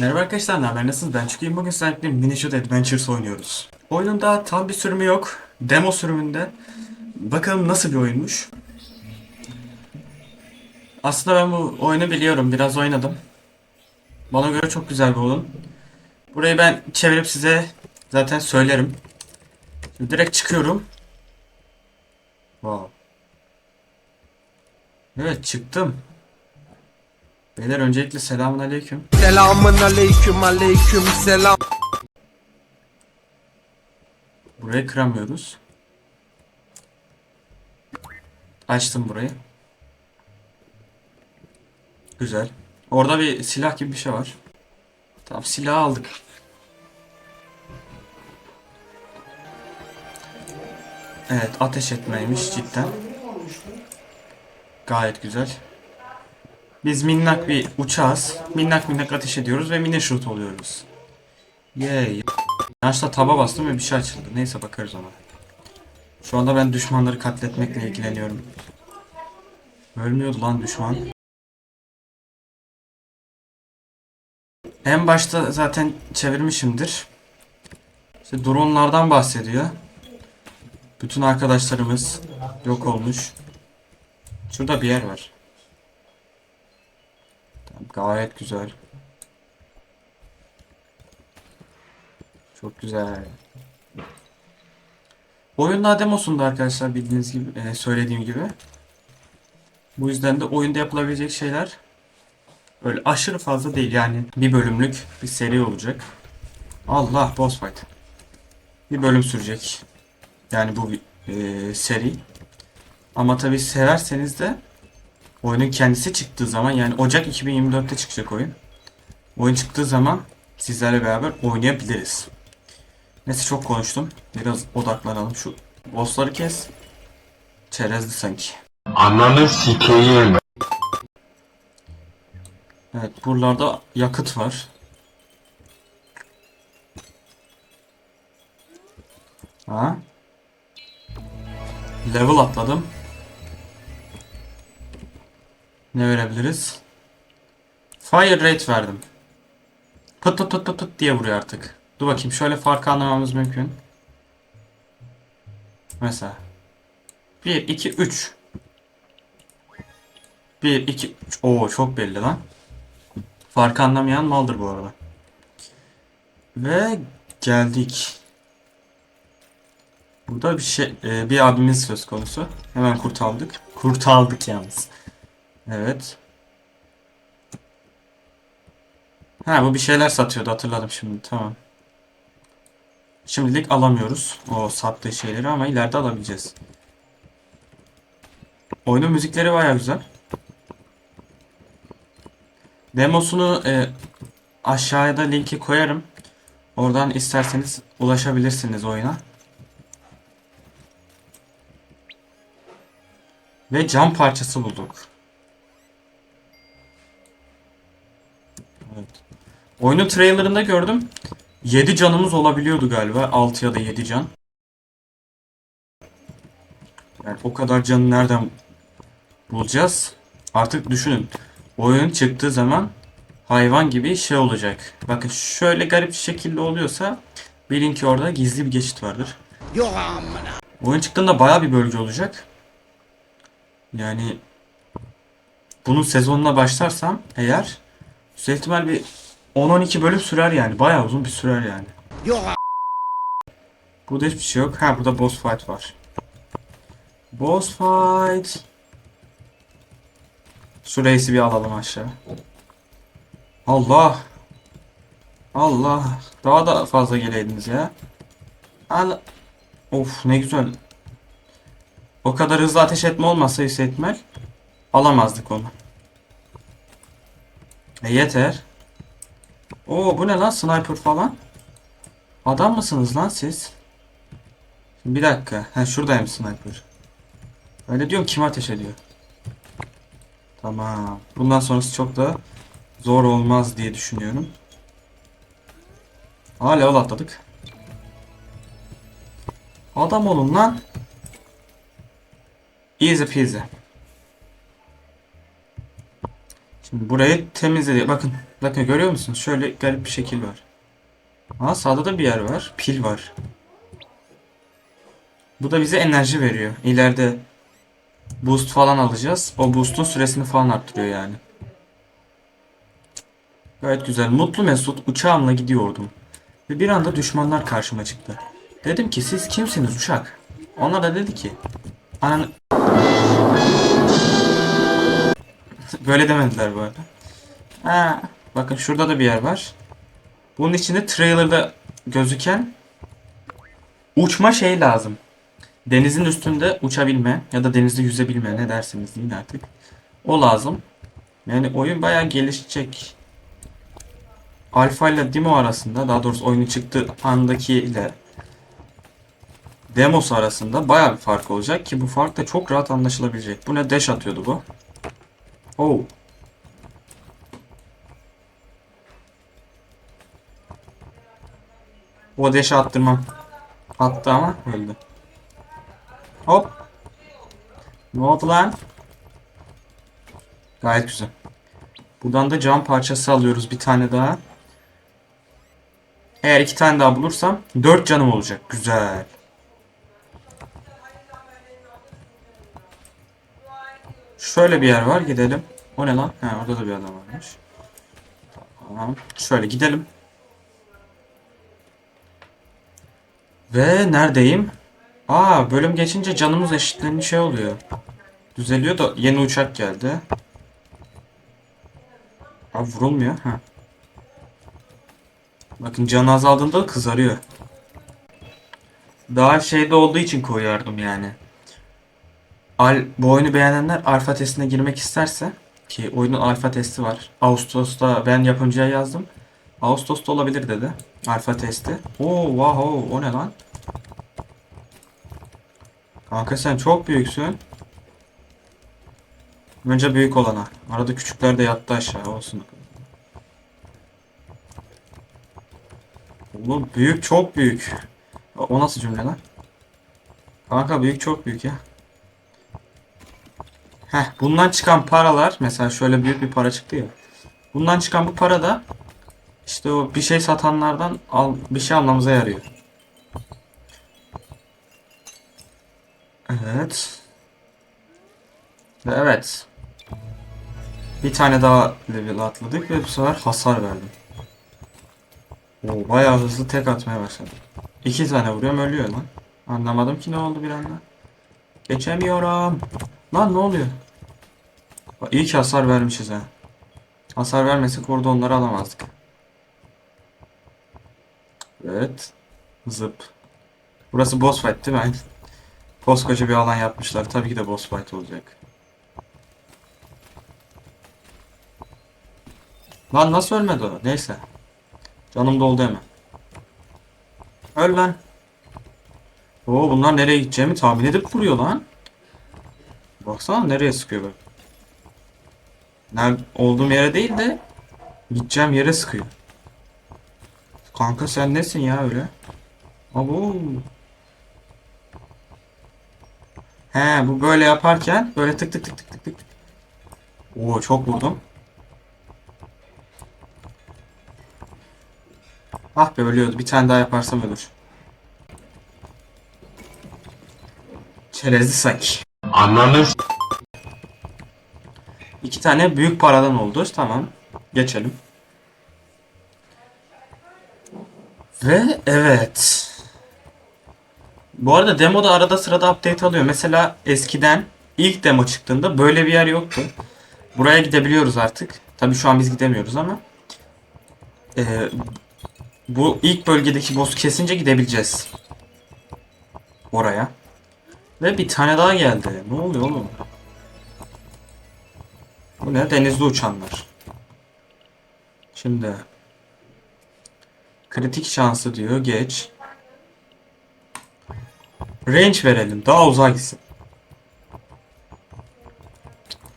Merhaba arkadaşlar, ne? Nasılsınız? Ben Çüküyüm. Bugün sizlerle Miniature Adventures oynuyoruz. Oyunun daha tam bir sürümü yok. Demo sürümünde. Bakalım nasıl bir oyunmuş. Aslında ben bu oyunu biliyorum. Biraz oynadım. Bana göre çok güzel bir oyun. Burayı ben çevirip size zaten söylerim. Şimdi direkt çıkıyorum. Wow. Evet çıktım. Beyler öncelikle selamun aleyküm. Selamun aleyküm aleyküm selam. Burayı kıramıyoruz. Açtım burayı. Güzel. Orada bir silah gibi bir şey var. Tamam silahı aldık. Evet ateş etmeymiş cidden. Gayet güzel. Biz minnak bir uçağız. Minnak minnak ateş ediyoruz ve shoot oluyoruz. Yay. Yanlışla taba bastım ve bir şey açıldı. Neyse bakarız ona. Şu anda ben düşmanları katletmekle ilgileniyorum. Ölmüyordu lan düşman. En başta zaten çevirmişimdir. İşte dronlardan bahsediyor. Bütün arkadaşlarımız yok olmuş. Şurada bir yer var. Gayet güzel. Çok güzel. Oyun daha demosunda arkadaşlar bildiğiniz gibi e, söylediğim gibi. Bu yüzden de oyunda yapılabilecek şeyler öyle aşırı fazla değil yani bir bölümlük bir seri olacak. Allah boss fight. Bir bölüm sürecek. Yani bu e, seri. Ama tabi severseniz de oyunun kendisi çıktığı zaman yani Ocak 2024'te çıkacak oyun. Oyun çıktığı zaman sizlerle beraber oynayabiliriz. Neyse çok konuştum. Biraz odaklanalım. Şu bossları kes. Çerezli sanki. Ananı sikeyim. Evet buralarda yakıt var. Ha? Level atladım. Ne verebiliriz? Fire rate verdim. Pıt pıt pıt pıt pıt diye vuruyor artık. Dur bakayım şöyle farkı anlamamız mümkün. Mesela. 1, 2, 3. 1, 2, 3. Oo çok belli lan. Farkı anlamayan maldır bu arada. Ve geldik. Burada bir şey, e, bir abimiz söz konusu. Hemen kurtardık. Kurtardık yalnız. Evet. Ha bu bir şeyler satıyordu hatırladım şimdi. Tamam. Şimdilik alamıyoruz o sattığı şeyleri ama ileride alabileceğiz. Oyunun müzikleri baya güzel. Demosunu e, aşağıya da linki koyarım. Oradan isterseniz ulaşabilirsiniz oyuna. Ve cam parçası bulduk. Evet. Oyunun trailerında gördüm. 7 canımız olabiliyordu galiba. 6 ya da 7 can. Yani o kadar canı nereden bulacağız? Artık düşünün. Oyun çıktığı zaman hayvan gibi şey olacak. Bakın şöyle garip bir şekilde oluyorsa bilin ki orada gizli bir geçit vardır. Yok amına. Oyun çıktığında baya bir bölge olacak. Yani bunun sezonuna başlarsam eğer yüksek ihtimal bir 10-12 bölüm sürer yani. Baya uzun bir sürer yani. Yok Burada hiçbir şey yok. Ha burada boss fight var. Boss fight. Şu reisi bir alalım aşağı. Allah. Allah. Daha da fazla geleydiniz ya. Al. Of ne güzel. O kadar hızlı ateş etme olmasa ihtimal alamazdık onu. E yeter. Oo bu ne lan sniper falan? Adam mısınız lan siz? Bir dakika. Ha şuradayım sniper. Öyle diyorum kim ateş ediyor? Tamam. Bundan sonrası çok da zor olmaz diye düşünüyorum. Aa level atladık. Adam olun lan. Easy peasy. Şimdi burayı temizledik. Bakın. Bakın görüyor musunuz? Şöyle garip bir şekil var. Aa sağda da bir yer var. Pil var. Bu da bize enerji veriyor. İleride boost falan alacağız. O boost'un süresini falan arttırıyor yani. Gayet güzel. Mutlu Mesut uçağımla gidiyordum. Ve bir anda düşmanlar karşıma çıktı. Dedim ki siz kimsiniz uşak? Onlar da dedi ki Ananı... Böyle demediler bu arada. Ha, bakın şurada da bir yer var. Bunun içinde trailer'da gözüken uçma şey lazım. Denizin üstünde uçabilme ya da denizde yüzebilme ne dersiniz deyin artık. O lazım. Yani oyun bayağı gelişecek. Alfa ile Demo arasında daha doğrusu oyunun çıktığı andaki ile Demos arasında bayağı bir fark olacak ki bu fark da çok rahat anlaşılabilecek. Bu ne dash atıyordu bu? Oh. O dash'i attırmam. Attı ama öldü. Hop. Ne oldu lan? Gayet güzel. Buradan da cam parçası alıyoruz bir tane daha. Eğer iki tane daha bulursam dört canım olacak. Güzel. Şöyle bir yer var gidelim. O ne lan? Ha orada da bir adam varmış. Tamam. Şöyle gidelim. Ve neredeyim? Aa bölüm geçince canımız eşitlenmiş şey oluyor. Düzeliyor da yeni uçak geldi. Abi vurulmuyor. Ha. Bakın canı azaldığında kızarıyor. Daha şeyde olduğu için koyardım yani. Al, bu oyunu beğenenler alfa testine girmek isterse ki oyunun alfa testi var. Ağustos'ta ben yapımcıya yazdım. Ağustos'ta olabilir dedi. Alfa testi. Oo wow o ne lan? Kanka sen çok büyüksün. Önce büyük olana. Arada küçükler de yattı aşağı olsun. Oğlum büyük çok büyük. O nasıl cümle lan? Kanka büyük çok büyük ya. Heh, bundan çıkan paralar mesela şöyle büyük bir para çıktı ya. Bundan çıkan bu para da işte o bir şey satanlardan al bir şey almamıza yarıyor. Evet. Ve evet. Bir tane daha level atladık ve bu sefer hasar verdim. Oo, bayağı hızlı tek atmaya başladım. İki tane vuruyorum ölüyor lan. Anlamadım ki ne oldu bir anda. Geçemiyorum. Lan ne oluyor? İyi ki hasar vermişiz ha. Hasar vermesek orada onları alamazdık. Evet. Zıp. Burası boss fight değil mi? Koskoca bir alan yapmışlar. Tabii ki de boss fight olacak. Lan nasıl ölmedi o? Neyse. Canım doldu hemen. Öl lan. Oo bunlar nereye gideceğimi tahmin edip vuruyor lan. Baksana nereye sıkıyor böyle. Nerede olduğum yere değil de gideceğim yere sıkıyor. Kanka sen nesin ya öyle? Abo. He bu böyle yaparken böyle tık tık tık tık tık tık. Oo çok vurdum. Ah be ölüyordu. Bir tane daha yaparsam ölür. Çerezli sanki. Ananı s- İki tane büyük paradan oldu. Tamam. Geçelim. Ve evet. Bu arada demoda arada sırada update alıyor. Mesela eskiden ilk demo çıktığında böyle bir yer yoktu. Buraya gidebiliyoruz artık. Tabii şu an biz gidemiyoruz ama. Ee, bu ilk bölgedeki boss'u kesince gidebileceğiz. Oraya. Ve bir tane daha geldi. Ne oluyor oğlum? Bu ne? Denizde uçanlar. Şimdi kritik şansı diyor. Geç. Range verelim. Daha uzağa gitsin.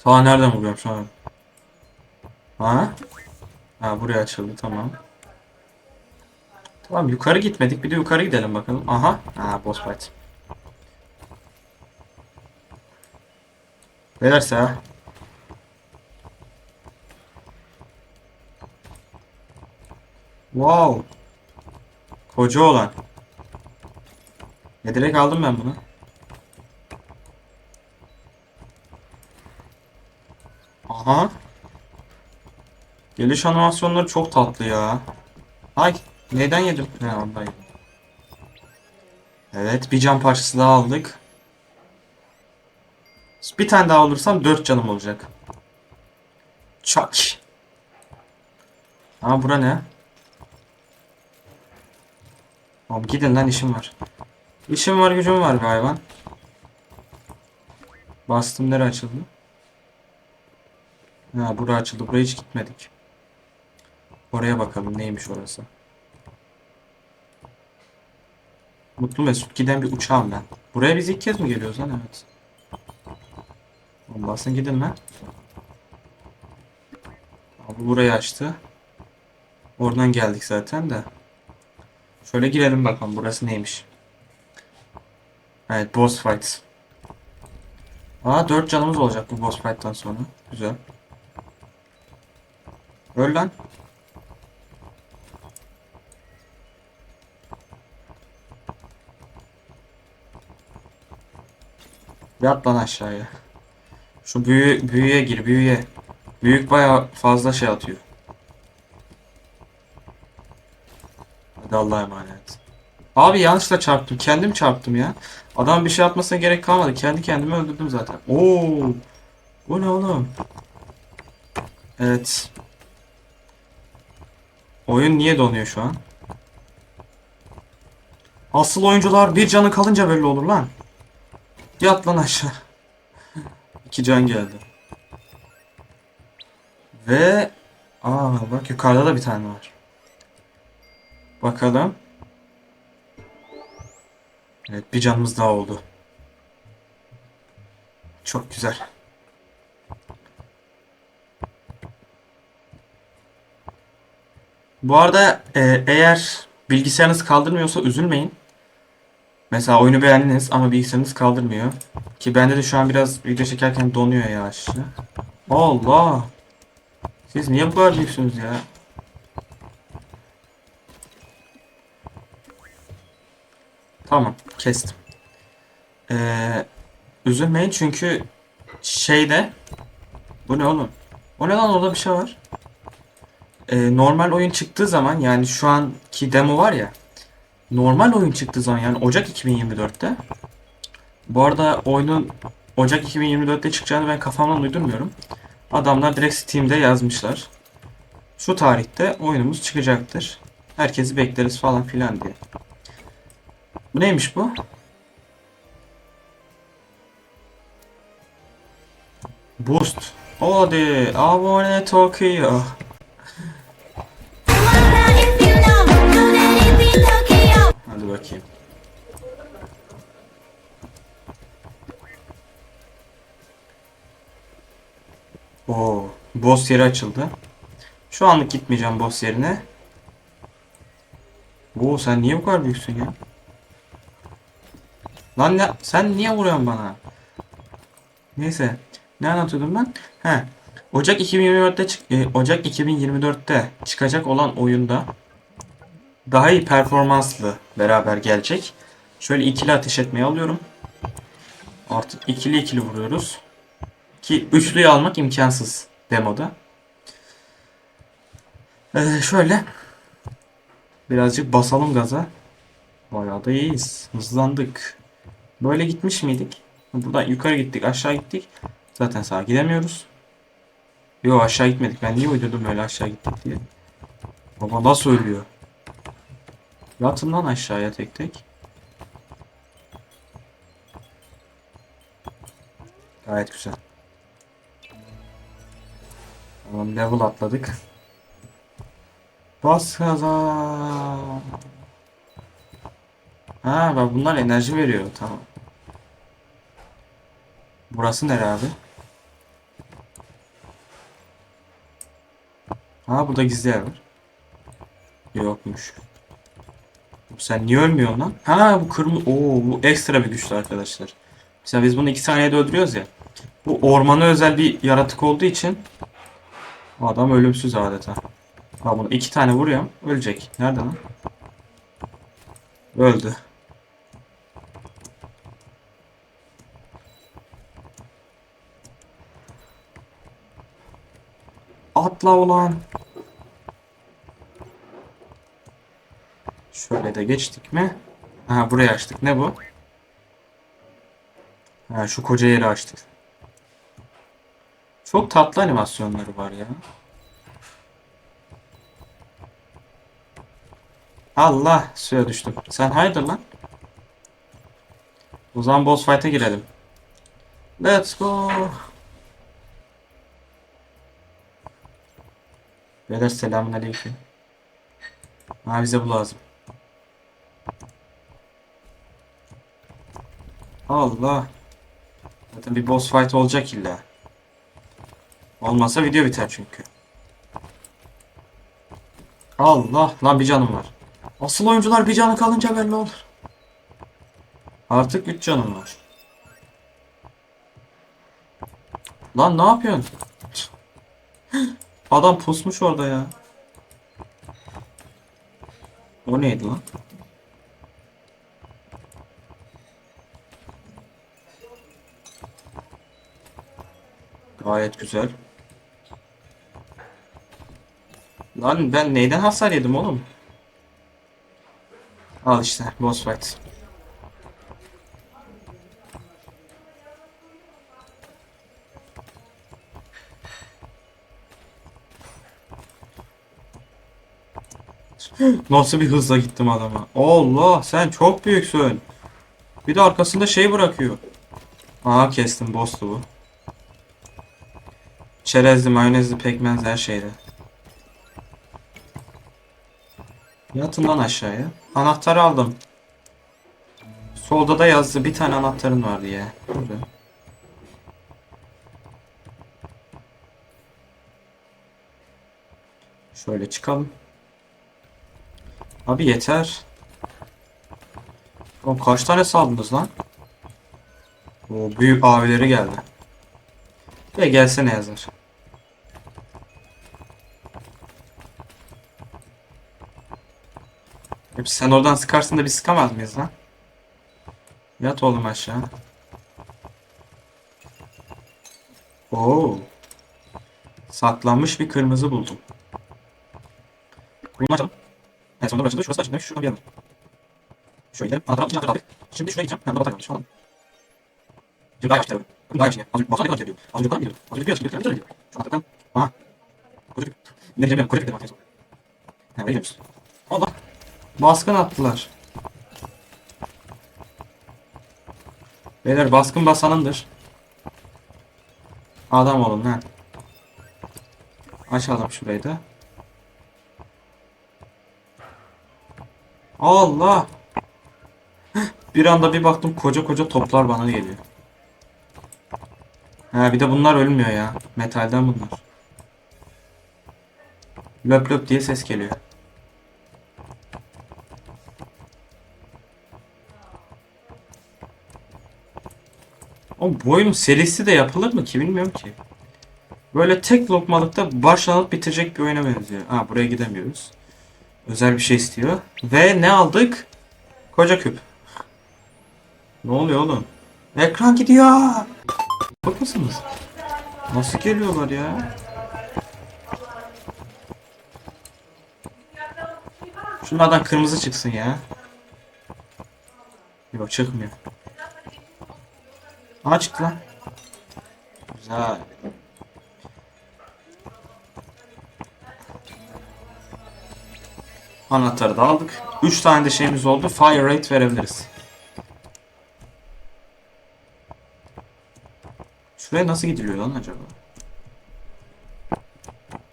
Ta nereden vuruyorum şu an? Ha? Ha buraya açıldı tamam. Tamam yukarı gitmedik. Bir de yukarı gidelim bakalım. Aha. Ha boss fight. Verirse ha. Wow. Koca olan. Ya direkt aldım ben bunu. Aha. Geliş animasyonları çok tatlı ya. Ay neden yedim? Ne ondan. Evet bir cam parçası daha aldık. Bir tane daha olursam 4 canım olacak. Çak. Aa bura ne? Oğlum gidin lan işim var. İşim var gücüm var be hayvan. Bastım nere açıldı? Ha bura açıldı. Buraya hiç gitmedik. Oraya bakalım neymiş orası. Mutlu Mesut giden bir uçağım ben. Buraya biz ilk kez mi geliyoruz lan? Evet. Basın gidin lan. Abi burayı açtı. Oradan geldik zaten de. Şöyle girelim bakalım burası neymiş. Evet boss fight. Aa 4 canımız olacak bu boss fight'tan sonra. Güzel. Öl lan. Yat lan aşağıya. Şu büyü, büyüye gir büyüye. Büyük baya fazla şey atıyor. Hadi Allah'a emanet. Abi yanlışla çarptım. Kendim çarptım ya. Adam bir şey yapmasına gerek kalmadı. Kendi kendimi öldürdüm zaten. Oo. Bu ne oğlum? Evet. Oyun niye donuyor şu an? Asıl oyuncular bir canı kalınca belli olur lan. Yat lan aşağı. İki can geldi. Ve aa bak yukarıda da bir tane var. Bakalım. Evet bir canımız daha oldu. Çok güzel. Bu arada e, eğer bilgisayarınız kaldırmıyorsa üzülmeyin. Mesela oyunu beğendiniz ama bilgisayarınız kaldırmıyor. Ki bende de şu an biraz video çekerken donuyor ya aşağı. Allah! Siz niye bu kadar büyüksünüz ya? Tamam, kestim. Ee, üzülmeyin çünkü şeyde bu ne oğlum? O ne lan orada bir şey var. Ee, normal oyun çıktığı zaman yani şu anki demo var ya normal oyun çıktığı zaman yani Ocak 2024'te bu arada oyunun Ocak 2024'te çıkacağını ben kafamdan uydurmuyorum. Adamlar direkt Steam'de yazmışlar. Şu tarihte oyunumuz çıkacaktır. Herkesi bekleriz falan filan diye. Bu neymiş bu? Boost. Hadi abone Tokyo. Hadi bakayım. Oo, boss yeri açıldı. Şu anlık gitmeyeceğim boss yerine. Oo, sen niye bu kadar büyüksün ya? Lan ne, sen niye vuruyorsun bana? Neyse. Ne anlatıyordum ben? He. Ocak 2024'te çık- e, Ocak 2024'te çıkacak olan oyunda daha iyi performanslı beraber gelecek. Şöyle ikili ateş etmeyi alıyorum. Artık ikili ikili vuruyoruz. Ki üçlüyü almak imkansız demoda. Ee, şöyle birazcık basalım gaza. Bayağı da iyiyiz. Hızlandık. Böyle gitmiş miydik? Buradan yukarı gittik, aşağı gittik. Zaten sağa gidemiyoruz. Yo aşağı gitmedik. Ben niye uydurdum öyle aşağı gittik diye. Baba nasıl ölüyor? Yatın lan aşağıya tek tek. Gayet güzel. Tamam level atladık. Bas gaza. Ha bak bunlar enerji veriyor tamam. Burası nere abi? Ha burada gizli yer var. Yokmuş. Sen niye ölmüyorsun lan? Ha bu kırmızı... Oo bu ekstra bir güçlü arkadaşlar. Mesela biz bunu 2 saniyede öldürüyoruz ya. Bu ormana özel bir yaratık olduğu için adam ölümsüz adeta. Ha bunu iki tane vuruyorum. Ölecek. Nerede lan? Öldü. Atla ulan. Şöyle de geçtik mi? Ha burayı açtık. Ne bu? Ha şu koca yeri açtık. Çok tatlı animasyonları var ya. Allah suya düştüm. Sen hayırdır lan? O zaman boss fight'a girelim. Let's go. Beyler selamünaleyküm. Ha bize bu lazım. Allah. Zaten bir boss fight olacak illa. Olmazsa video biter çünkü. Allah lan bir canım var. Asıl oyuncular bir canı kalınca belli olur. Artık 3 canım var. Lan ne yapıyorsun? Adam pusmuş orada ya. O neydi lan? Gayet güzel. Lan ben neyden hasar yedim oğlum? Al işte boss fight. Nasıl bir hızla gittim adama. Allah sen çok büyüksün. Bir de arkasında şey bırakıyor. Aha kestim boss'tu bu. Çerezli, mayonezli, pekmez her şeyde. Yatın lan aşağıya. Anahtarı aldım. Solda da yazdı bir tane anahtarın var diye. Burada. Şöyle çıkalım. Abi yeter. Oğlum kaç tane saldınız lan? O büyük abileri geldi. Ya gelsene yazar. Sen oradan sıkarsın da biz sıkamaz mıyız lan? Yat oğlum aşağı. Oo. Saklanmış bir kırmızı buldum. Bunu açalım. En sonunda açıldı. Şurası açıldı. Şuradan bir yana. Şöyle gidelim. Anahtarı aldık. Anahtarı. Şimdi şuraya gideceğim. Yanında batarya varmış falan. Şimdi daha gidelim. Bugün daha gidelim. Az önce basar ne kadar gidiyor? Az önce kadar mı gidiyor? Az önce bir yaşım gidiyor. gidiyor. Şu anahtardan. Aha. Koca Ne diyeceğim? Koca gidelim. He buraya gidiyoruz. Allah. Baskın attılar. Beyler baskın basanındır. Adam olun lan. Açalım şurayı da. Allah. Bir anda bir baktım koca koca toplar bana geliyor. Ha bir de bunlar ölmüyor ya. Metalden bunlar. Löp löp diye ses geliyor. Oğlum serisi de yapılır mı ki bilmiyorum ki. Böyle tek lokmalıkta başlanıp bitirecek bir oyuna benziyor. Ha buraya gidemiyoruz. Özel bir şey istiyor. Ve ne aldık? Koca küp. Ne oluyor oğlum? Ekran gidiyor. Bak mısınız? Nasıl geliyorlar ya? Şunlardan kırmızı çıksın ya. Yok çıkmıyor. Aa çıktı lan. Güzel. Anahtarı da aldık. 3 tane de şeyimiz oldu. Fire rate verebiliriz. Şuraya nasıl gidiliyor lan acaba?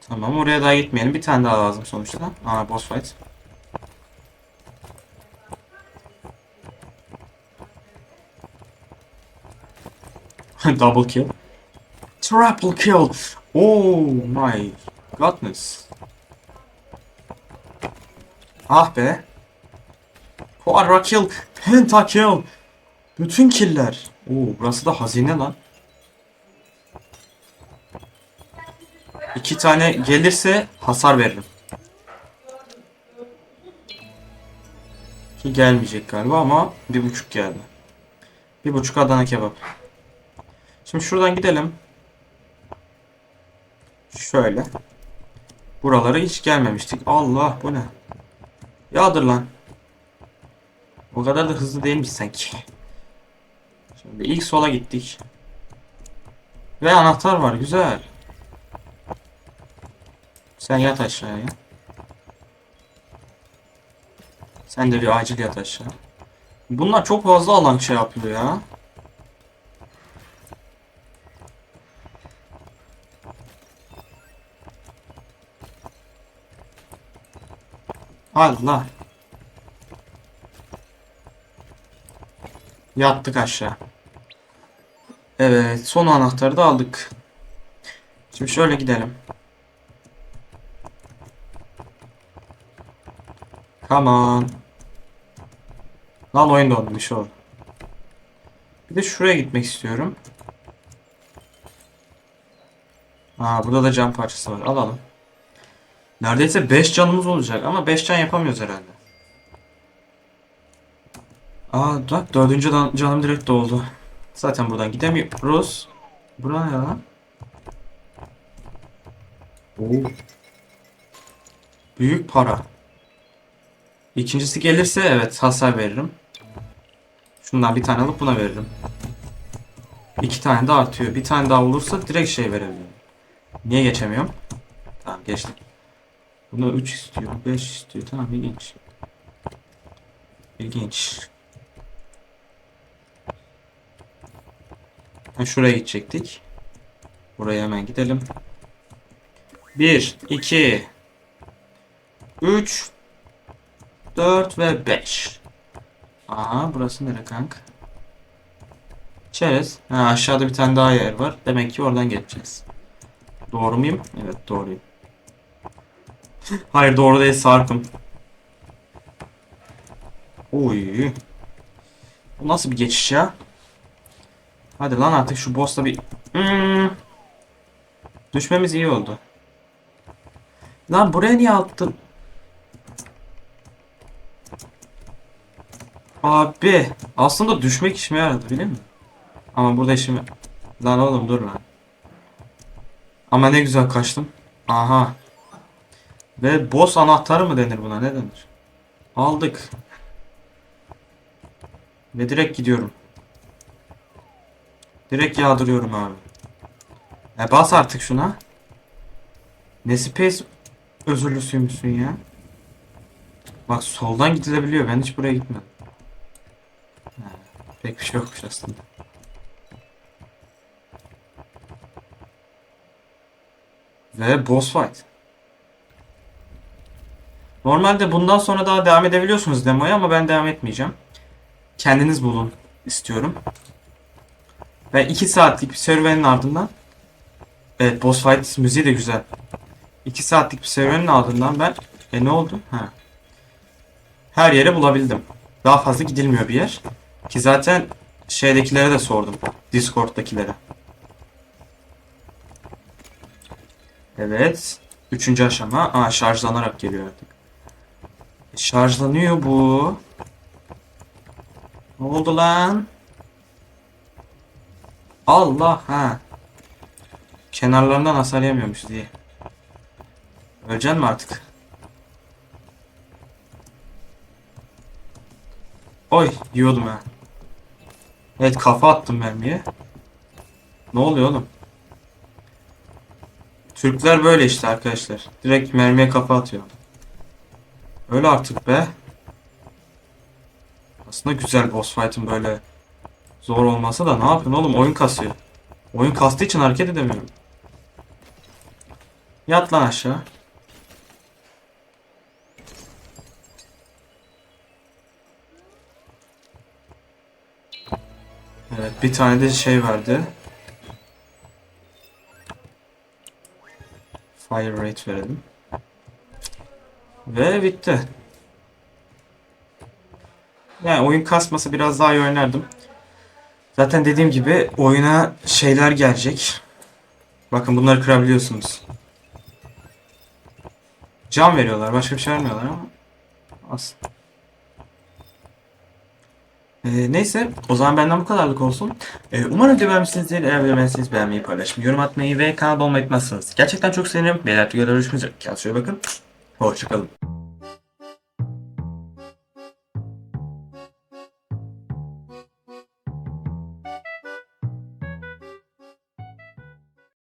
Tamam oraya daha gitmeyelim. Bir tane daha lazım sonuçta. Aa boss fight. Double kill. Triple kill. Oh my godness. Ah be. Quadra kill. Penta kill. Bütün killer. Oo burası da hazine lan. İki tane gelirse hasar veririm. Ki gelmeyecek galiba ama bir buçuk geldi. Bir buçuk Adana kebap. Şimdi şuradan gidelim. Şöyle. Buralara hiç gelmemiştik. Allah bu ne? Yağdır lan. O kadar da hızlı değilmiş sanki. Şimdi ilk sola gittik. Ve anahtar var. Güzel. Sen yat aşağıya. Sen de bir acil yat aşağı. Bunlar çok fazla alan şey yapıyor ya. Allah. Yattık aşağı. Evet, son anahtarı da aldık. Şimdi şöyle gidelim. Come on. Lan oyun donmuş oldu. Bir de şuraya gitmek istiyorum. Aa burada da cam parçası var. Alalım. Neredeyse 5 canımız olacak ama 5 can yapamıyoruz herhalde. Aa bak dördüncü canım direkt doldu. Zaten buradan gidemiyoruz. Bura ne lan? Oo. Büyük para. İkincisi gelirse evet hasar veririm. Şundan bir tane alıp buna veririm. İki tane de artıyor. Bir tane daha olursa direkt şey verebilirim. Niye geçemiyorum? Tamam geçtim. Bunu 3 istiyor, 5 istiyor. Tamam ilginç. İlginç. Ha, şuraya gidecektik. Buraya hemen gidelim. 1, 2, 3, 4 ve 5. Aha burası nere kank? İçeriz. Ha, aşağıda bir tane daha yer var. Demek ki oradan geçeceğiz. Doğru muyum? Evet doğruyum. Hayır doğru değil Sarp'ım. Oy. Bu nasıl bir geçiş ya? Hadi lan artık şu boss'la bir... Hmm. Düşmemiz iyi oldu. Lan buraya niye attın? Abi aslında düşmek işime yaradı biliyor musun? Ama burada işime... Lan oğlum dur lan. Ama ne güzel kaçtım. Aha. Ve boss anahtarı mı denir buna ne denir? Aldık. Ve direkt gidiyorum. Direkt yağdırıyorum abi. E bas artık şuna. Ne space özürlüsüymüşsün ya. Bak soldan gidilebiliyor. Ben hiç buraya gitmedim. Ha, pek bir şey yokmuş aslında. Ve boss fight. Normalde bundan sonra daha devam edebiliyorsunuz demoya ama ben devam etmeyeceğim. Kendiniz bulun istiyorum. Ve 2 saatlik bir serüvenin ardından Evet boss fight müziği de güzel. 2 saatlik bir serüvenin ardından ben e ne oldu? Ha. Her yere bulabildim. Daha fazla gidilmiyor bir yer. Ki zaten şeydekilere de sordum. Discord'dakilere. Evet. Üçüncü aşama. Aa şarjlanarak geliyor artık. Şarjlanıyor bu. Ne oldu lan? Allah ha. Kenarlarından hasar yemiyormuş diye. Öleceksin mi artık? Oy yiyordum ha. Evet kafa attım mermiye. Ne oluyor oğlum? Türkler böyle işte arkadaşlar. Direkt mermiye kafa atıyor. Öyle artık be. Aslında güzel boss fight'ın böyle zor olmasa da ne yapayım oğlum oyun kasıyor. Oyun kastığı için hareket edemiyorum. Yat lan aşağı. Evet bir tane de şey verdi. Fire rate verelim. Ve bitti. Yani oyun kasmasa biraz daha iyi oynardım. Zaten dediğim gibi oyuna şeyler gelecek. Bakın bunları kırabiliyorsunuz. Cam veriyorlar. Başka bir şey vermiyorlar ama. As. Ee, neyse o zaman benden bu kadarlık olsun. Ee, umarım video beğenmişsinizdir. Eğer beğenmezseniz beğenmeyi, paylaşmayı, yorum atmayı ve kanala olmayı unutmazsınız. Gerçekten çok sevinirim. Beyler görüşmek üzere. Kendinize bakın. Hoşçakalın.